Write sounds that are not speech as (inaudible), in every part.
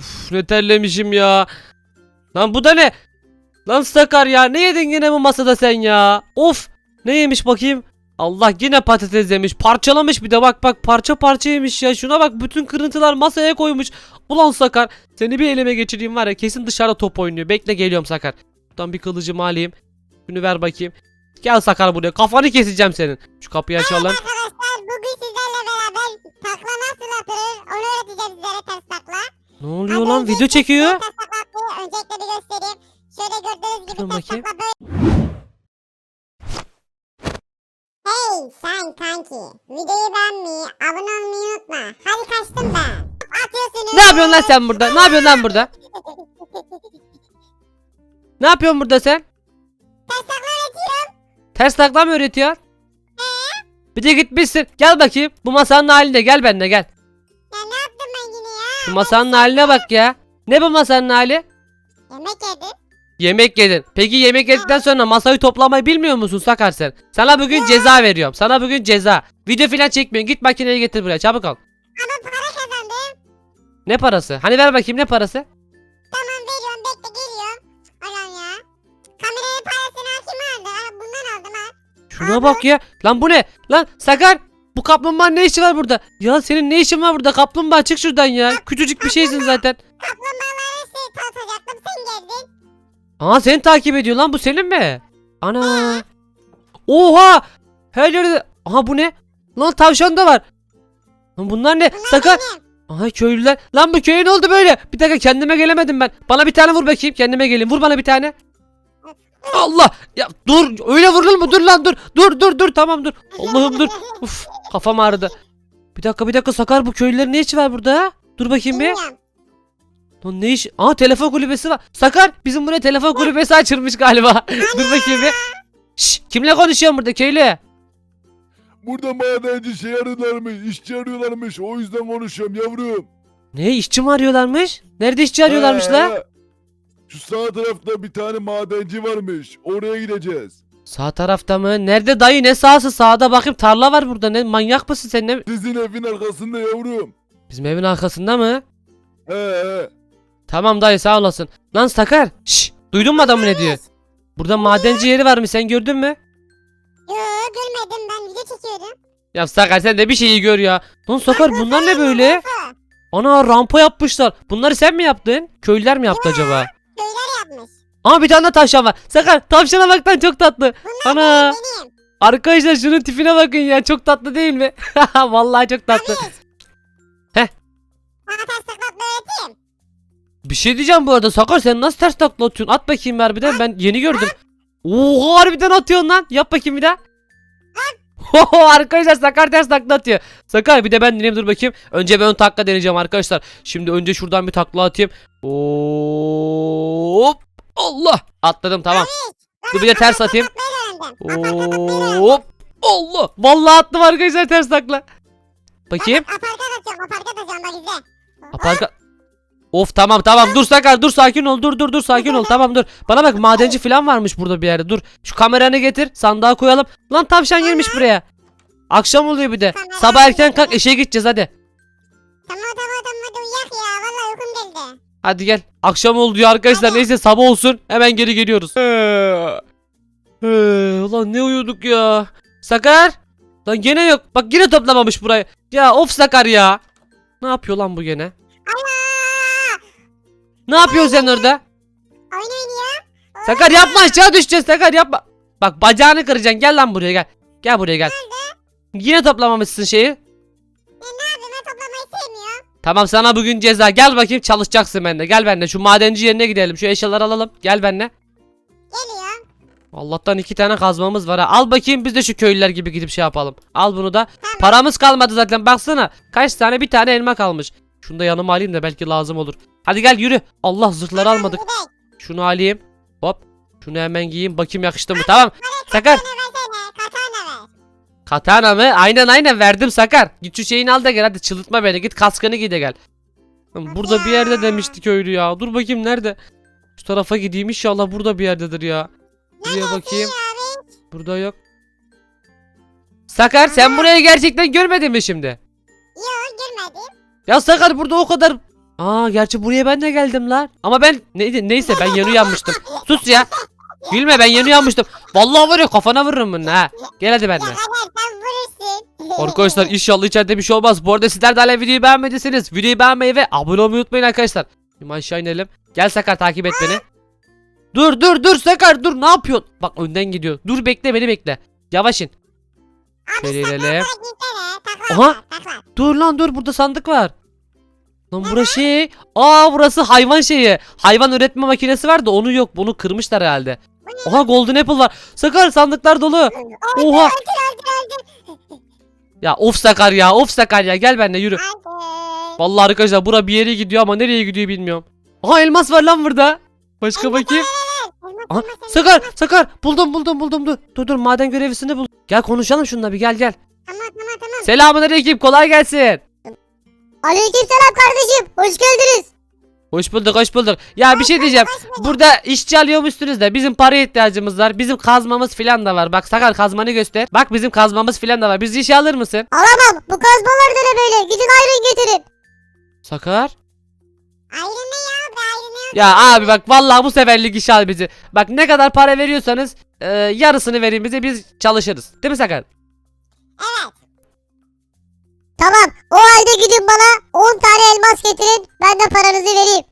Of ne terlemişim ya. Lan bu da ne? Lan Sakar ya ne yedin yine bu masada sen ya? Of ne yemiş bakayım? Allah yine patates yemiş. Parçalamış bir de bak bak parça parça yemiş ya. Şuna bak bütün kırıntılar masaya koymuş. Ulan Sakar seni bir elime geçireyim var ya kesin dışarıda top oynuyor. Bekle geliyorum Sakar. Buradan bir kılıcımı alayım. Şunu ver bakayım. Gel Sakar buraya kafanı keseceğim senin. Şu kapıyı açalım. Arkadaşlar bugün sizlerle beraber takla nasıl atılır onu öğreteceğim sizlere ters takla. Ne oluyor lan video çekiyor. Öncelikle bir göstereyim. Şöyle gördüğünüz gibi ters bakayım. böyle. Hey sen kanki. Videoyu beğenmeyi, abone olmayı unutma. Hadi kaçtım ben. Atıyorsunuz. Ne yapıyorsun lan sen burada? Ne yapıyorsun lan burada? Ne yapıyorsun burada sen? Ters takla öğretiyorum. Ters takla mı öğretiyor? Bir de gitmişsin. Gel bakayım. Bu masanın haline gel benimle gel. Şu masanın haline bak ya. Ne bu masanın hali? Yemek yedim. Yemek yedin. Peki yemek yedikten sonra masayı toplamayı bilmiyor musun Sakar sen? Sana bugün ceza veriyorum. Sana bugün ceza. Video filan çekmiyorsun. Git makineyi getir buraya çabuk ol. Ama para kazandım. Ne parası? Hani ver bakayım ne parası? Tamam veriyorum bekle geliyorum. Allah'ım ya. Kameranın parasını kim aldı? Ha, bundan aldım ha. Şuna bak ya. Lan bu ne? Lan Sakar. Bu kaplumbağanın ne işi var burada? Ya senin ne işin var burada? Kaplumbağa çık şuradan ya. Küçücük bir şeysin zaten. Kaplumbağaları şey tanıtacaktım sen geldin. Aa seni takip ediyor lan bu senin mi? Ana. Oha. Her yerde. Aha bu ne? Lan tavşan da var. Lan bunlar ne? Bunlar Sakar. benim. Aha köylüler. Lan bu köye ne oldu böyle? Bir dakika kendime gelemedim ben. Bana bir tane vur bakayım. Kendime gelin. Vur bana bir tane. Allah. Ya dur. Öyle vurulur mu? Dur lan dur. Dur dur dur. Tamam dur. Allah'ım dur. (laughs) Uf kafam ağrıdı. Bir dakika bir dakika Sakar bu köylülerin ne işi var burada? Dur bakayım bir. Bilmiyorum. Lan ne iş? Aa telefon kulübesi var. Sakar bizim buraya telefon kulübesi açılmış galiba. (laughs) Dur bakayım bir. Şş, kimle konuşuyorsun burada köylü? Burada madenci şey arıyorlarmış, işçi arıyorlarmış. O yüzden konuşuyorum yavrum. Ne işçi mi arıyorlarmış? Nerede işçi arıyorlarmış la? he. Şu sağ tarafta bir tane madenci varmış. Oraya gideceğiz. Sağ tarafta mı? Nerede dayı ne sağsı? Sağda bakayım tarla var burada. Ne manyak mısın sen ne? Sizin evin arkasında yavrum. Bizim evin arkasında mı? He he. Tamam dayı sağ olasın. Lan Sakar. Şş, duydun mu adamı ne diyor? Burada madenci yeri varmış sen gördün mü? Yo görmedim ben video çekiyordum. Ya Sakar sen de bir şeyi gör ya. Lan Sakar bunlar ne böyle? Ana rampa yapmışlar. Bunları sen mi yaptın? Köylüler mi yaptı acaba? Yapmış. Aa bir tane de tavşan var. Sakar tavşana bak lan çok tatlı. Bunlar Ana. benim. Arkadaşlar şunun tipine bakın ya çok tatlı değil mi? (laughs) Vallahi çok tatlı. Heh. Bana ters takla atmayı öğreteyim. Bir şey diyeceğim bu arada Sakar sen nasıl ters takla atıyorsun? At bakayım harbiden ben yeni gördüm. Oha harbiden atıyorsun lan. Yap bakayım bir daha. Oho arkadaşlar Sakar ters takla atıyor. Sakar bir de ben deneyeyim dur bakayım. Önce ben ön takla deneyeceğim arkadaşlar. Şimdi önce şuradan bir takla atayım. Hop. Allah. Atladım tamam. Dur bir de ters atayım. Hop. Allah. Vallahi attım arkadaşlar ters takla. Bakayım. Aparkat atıyorum aparkat atıyorum bak izle. Aparka... Of tamam tamam dur Sakar dur sakin ol dur dur dur sakin ol tamam dur. Bana bak madenci falan varmış burada bir yerde dur. Şu kameranı getir sandığa koyalım. Lan tavşan girmiş buraya. Akşam oluyor bir de. Sabah erken kalk işe gideceğiz hadi. Tamam tamam tamam hadi uyak ya valla uykum geldi. Hadi gel. Akşam oldu ya arkadaşlar neyse sabah olsun hemen geri geliyoruz. Ee, ulan ne uyuduk ya. Sakar. Lan gene yok. Bak yine toplamamış burayı. Ya of Sakar ya. Ne yapıyor lan bu gene? Ne yapıyorsun sen orada? Oyun oynuyor. Sakar yapma aşağı düşeceğiz Sakar yapma. Bak bacağını kıracaksın gel lan buraya gel. Gel buraya gel. Yine toplamamışsın şeyi. Ya ne yapayım ben toplamayı sevmiyorum. Tamam sana bugün ceza. Gel bakayım çalışacaksın benimle. Gel benimle. Şu madenci yerine gidelim. Şu eşyaları alalım. Gel benimle. Geliyorum. Allah'tan iki tane kazmamız var ha. Al bakayım biz de şu köylüler gibi gidip şey yapalım. Al bunu da. Tamam. Paramız kalmadı zaten baksana. Kaç tane bir tane elma kalmış. Şunu da yanıma alayım da belki lazım olur. Hadi gel yürü. Allah zırhları Tamam, almadık. gidelim. Şunu alayım. Hop. Şunu hemen giyeyim. Bakayım yakıştı mı? Tamam. Sakar. Katana mı? Aynen aynen verdim Sakar. Git şu şeyini al da gel hadi çıldırtma beni. Git kaskını giy de gel. Burada bir yerde demişti köylü ya. Dur bakayım nerede? Şu tarafa gideyim inşallah burada bir yerdedir ya. Buraya bakayım. Burada yok. Sakar sen burayı gerçekten görmedin mi şimdi? Yok görmedim. Ya Sakar burada o kadar Aa gerçi buraya ben de geldim lan. Ama ben neydi neyse ben yeni uyanmıştım. Sus ya. Gülme ben yeni uyanmıştım. Vallahi var ya kafana vururum bunu ha. Gel hadi benimle. (laughs) Arkadaşlar inşallah içeride bir şey olmaz. Bu arada sizler de hala videoyu beğenmediyseniz videoyu beğenmeyi ve abone olmayı unutmayın arkadaşlar. Şimdi aşağı inelim. Gel Sakar takip et beni. Dur dur dur Sakar dur ne yapıyorsun? Bak önden gidiyor. Dur bekle beni bekle. Yavaş in. Şöyle inelim. Aha. Dur lan dur burada sandık var. Lan burası şey. Aa burası hayvan şeyi. Hayvan üretme makinesi var da onu yok. Bunu kırmışlar herhalde. Oha golden apple var. Sakar sandıklar dolu. Oha. Ya of Sakar ya of Sakar ya gel benimle yürü. Vallahi arkadaşlar bura bir yere gidiyor ama nereye gidiyor bilmiyorum. Aha elmas var lan burada. Başka bakayım. Aha, Sakar. Sakar buldum buldum buldum dur. Dur dur maden görevlisini bul. Gel konuşalım şununla bir gel gel. Tamam tamam tamam. Selamun aleyküm kolay gelsin. Aleykümselam kardeşim. Hoş geldiniz. Hoş bulduk hoş bulduk. Ya bir şey diyeceğim. Burada işçi alıyormuşsunuz da bizim paraya ihtiyacımız var. Bizim kazmamız filan da var. Bak Sakar kazmanı göster. Bak bizim kazmamız filan da var. Bizi işe alır mısın? Alamam. Bu kazmalar da ne böyle? Gidin ayrın getirin. Sakar. Ayrın ne ya? Ne? Ya abi bak vallahi bu seferlik işe al bizi. Bak ne kadar para veriyorsanız e, yarısını verin bize biz çalışırız. Değil mi Sakar? Evet. Tamam. O halde gidin bana 10 tane elmas getirin. Ben de paranızı vereyim.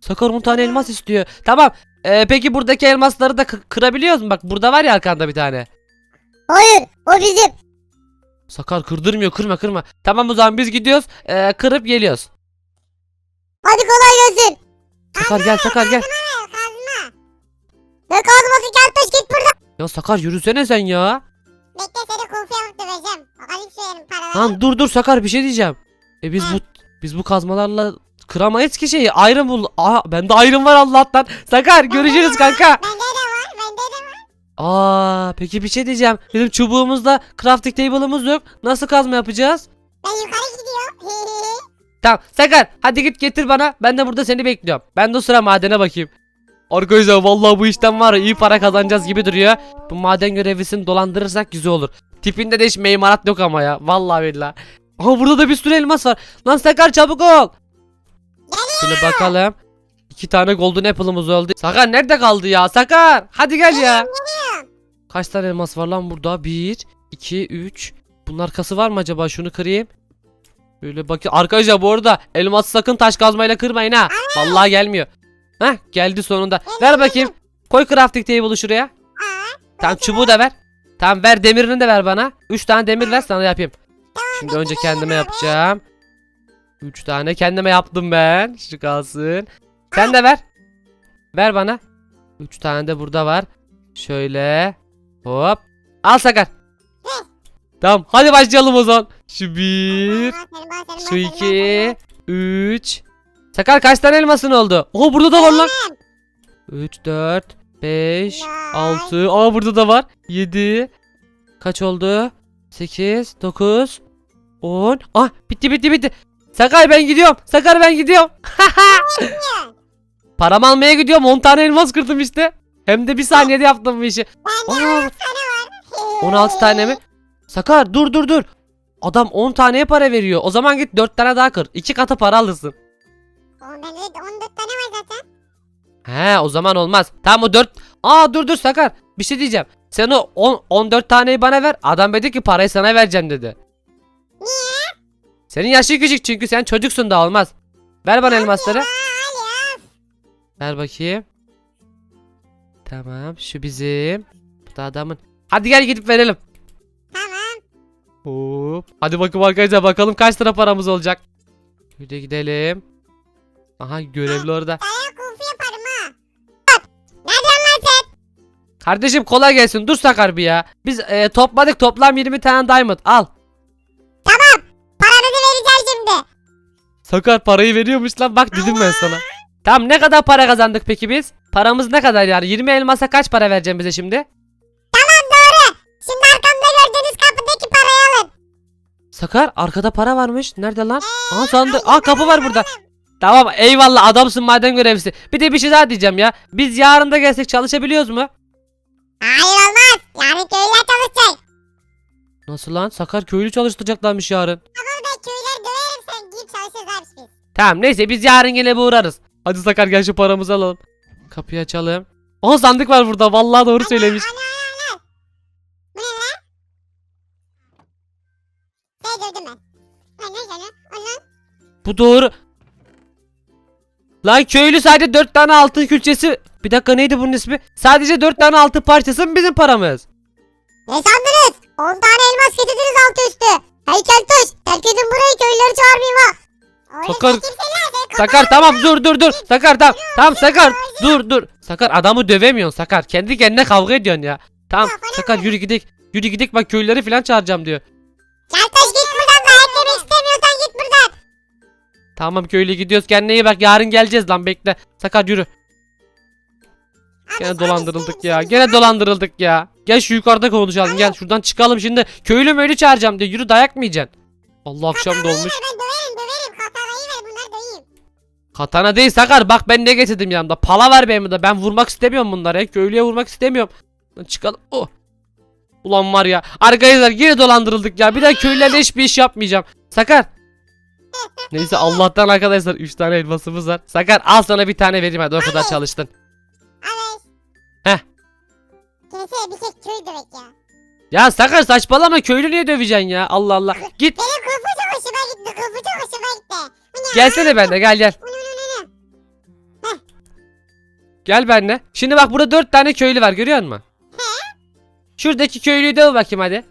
Sakar 10 tane elmas istiyor. Tamam. E, peki buradaki elmasları da kı- kırabiliyoruz mu? Bak burada var ya arkanda bir tane. Hayır. O bizim. Sakar kırdırmıyor kırma kırma. Tamam o zaman biz gidiyoruz. e, kırıp geliyoruz. Hadi kolay gelsin. Sakar gel Sakar gel. Ne kazması gel taş git buradan. Ya Sakar yürüsene sen ya. Bekle seni kufiye alıp döveceğim. Bakalım şu paraları. Lan dur dur Sakar bir şey diyeceğim. E biz bu biz bu kazmalarla kıramayız ki şeyi. Iron bul. Aa bende iron var Allah'tan. Sakar görüşürüz kanka. Bende de var. Bende de var. Aa peki bir şey diyeceğim. Bizim çubuğumuzda crafting table'ımız yok. Nasıl kazma yapacağız? Ben yukarı gidiyorum. (laughs) Tamam Sakar hadi git getir bana. Ben de burada seni bekliyorum. Ben de o sıra madene bakayım. Arkadaşlar vallahi bu işten var ya iyi para kazanacağız gibi duruyor. Bu maden görevlisini dolandırırsak güzel olur. Tipinde de hiç meymarat yok ama ya. Vallahi billahi. Aha burada da bir sürü elmas var. Lan Sakar çabuk ol. Şöyle bakalım. İki tane golden apple'ımız oldu. Sakar nerede kaldı ya? Sakar hadi gel ya. Kaç tane elmas var lan burada? 1, 2, 3. Bunun arkası var mı acaba? Şunu kırayım. Böyle bakayım. Arkadaşlar bu arada elması sakın taş kazmayla kırmayın ha. Vallahi gelmiyor. Heh geldi sonunda. Ver bakayım. Koy crafting table'ı şuraya. Tamam çubuğu da ver. Tamam ver demirini de ver bana. 3 tane demir ver sana yapayım. Şimdi önce kendime yapacağım. 3 tane kendime yaptım ben. Şu kalsın. Sen de ver. Ver bana. 3 tane de burada var. Şöyle. Hop. Al Sakar. Tamam hadi başlayalım o zaman. Şu bir. Şu iki. Üç. Sakar kaç tane elmasın oldu? Oha burada da var lan. 3, 4, 5, 6. Aa burada da var. 7. Kaç oldu? 8, 9, 10. Ah bitti bitti bitti. Sakar ben gidiyorum. Sakar ben gidiyorum. (laughs) Param almaya gidiyorum. 10 tane elmas kırdım işte. Hem de bir saniyede yaptım bu işi. Aa, 16 tane mi? Sakar dur dur dur. Adam 10 taneye para veriyor. O zaman git 4 tane daha kır. 2 katı para alırsın. Bende de 14 tane var zaten. He o zaman olmaz. Tamam o 4. Aa dur dur Sakar. Bir şey diyeceğim. Sen o 10 14 taneyi bana ver. Adam dedi ki parayı sana vereceğim dedi. Niye? Senin yaşın küçük çünkü sen çocuksun da olmaz. Ver bana elmasları. Al ya. Ver bakayım. Tamam şu bizim. Bu da adamın. Hadi gel gidip verelim. Tamam. Hop. Hadi bakalım arkadaşlar bakalım kaç lira paramız olacak. Şöyle gidelim. Aha görevli orada. Yaparım ha. Kardeşim kolay gelsin. Dur Sakar bir ya. Biz e, topladık toplam 20 tane diamond. Al. Paranızı vereceğim şimdi. Sakar parayı veriyormuş lan. Bak dedim ben sana. Tamam ne kadar para kazandık peki biz? Paramız ne kadar yani? 20 elmasa kaç para vereceğim bize şimdi? Tamam doğru. Şimdi arkamda gördüğünüz kapıdaki parayı alın. Sakar arkada para varmış. Nerede lan? Aa sandık. Aa kapı var burada. Tamam eyvallah adamsın maden görevlisi. Bir de bir şey daha diyeceğim ya. Biz yarın da gelsek çalışabiliyoruz mu? Hayır olmaz. Yani köylüler çalışacak. Nasıl lan? Sakar köylü çalıştıracaklarmış yarın. Ama ben köyleri döverim sen gidip çalışırız abi biz. Tamam neyse biz yarın yine bir uğrarız. Hadi Sakar gel şu paramızı alalım. Kapıyı açalım. Aha sandık var burada. Vallahi doğru söylemiş. Ana ana ana. Bu ne lan? Şey gördüm ben. Ana ana ana. Bu doğru. Lan köylü sadece 4 tane altın külçesi. Bir dakika neydi bunun ismi? Sadece 4 tane altın parçası mı bizim paramız? Ne sandınız? 10 tane elmas getirdiniz altı üstü. Heykeltoş. Terk edin burayı köylüleri çağırmayayım ha. Sakar- Sakar tamam dur dur dur. Sakar tamam. Tamam Sakar dur dur. Sakar adamı dövemiyorsun Sakar. Kendi kendine kavga ediyorsun ya. Tamam Sakar yürü gidik. Yürü gidik bak köylüleri falan çağıracağım diyor. Keltoş Tamam köylü gidiyoruz kendine iyi bak yarın geleceğiz lan bekle. Sakar yürü. Gene dolandırıldık ya. Gene dolandırıldık ya. Gel şu yukarıda konuşalım gel şuradan çıkalım şimdi. Köylü möylü çağıracağım diyor. Yürü dayak mı yiyeceksin? Allah akşam da olmuş. Katana değil Sakar bak ben ne getirdim yanımda. Pala var benim de. Ben vurmak istemiyorum bunları. ya. Köylüye vurmak istemiyorum. Lan çıkalım. Oh. Ulan var ya. Arkadaşlar yine dolandırıldık ya. Bir daha köylülerle hiçbir iş yapmayacağım. Sakar. Neyse Allah'tan arkadaşlar 3 tane elmasımız var. Sakar al sana bir tane vereyim hadi o kadar çalıştın. Evet. Heh. Kimseye bir tek köy dövek ya. Ya Sakar saçmalama köylü niye döveceksin ya? Allah Allah. Git Benim kılıfı çok hoşuma gitti. Kılıfı çok hoşuma gitti. Gelsene benimle gel gel. Gel benimle. Şimdi bak burada 4 tane köylü var görüyor musun? Şuradaki köylüyü döv bakayım hadi.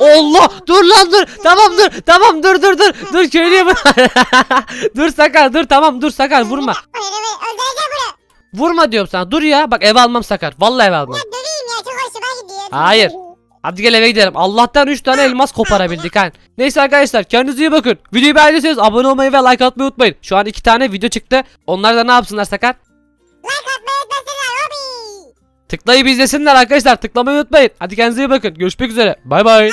Allah! Dur lan dur. Tamam dur. Tamam dur dur dur. Dur köylüye vur (laughs) dur Sakar dur. Tamam dur Sakar vurma. Hayır evet öldüreceğim bunu. vurma diyorum sana. Dur ya. Bak eve almam Sakar. Vallahi eve almam. Ya döveyim ya. Çok hoşuma gidiyor. Hayır. hadi gel eve gidelim. Allah'tan 3 tane elmas koparabildik ha. Neyse arkadaşlar kendinize iyi bakın. Videoyu beğendiyseniz abone olmayı ve like atmayı unutmayın. Şu an 2 tane video çıktı. Onlar da ne yapsınlar Sakar tıklayıp izlesinler arkadaşlar. Tıklamayı unutmayın. Hadi kendinize iyi bakın. Görüşmek üzere. Bay bay.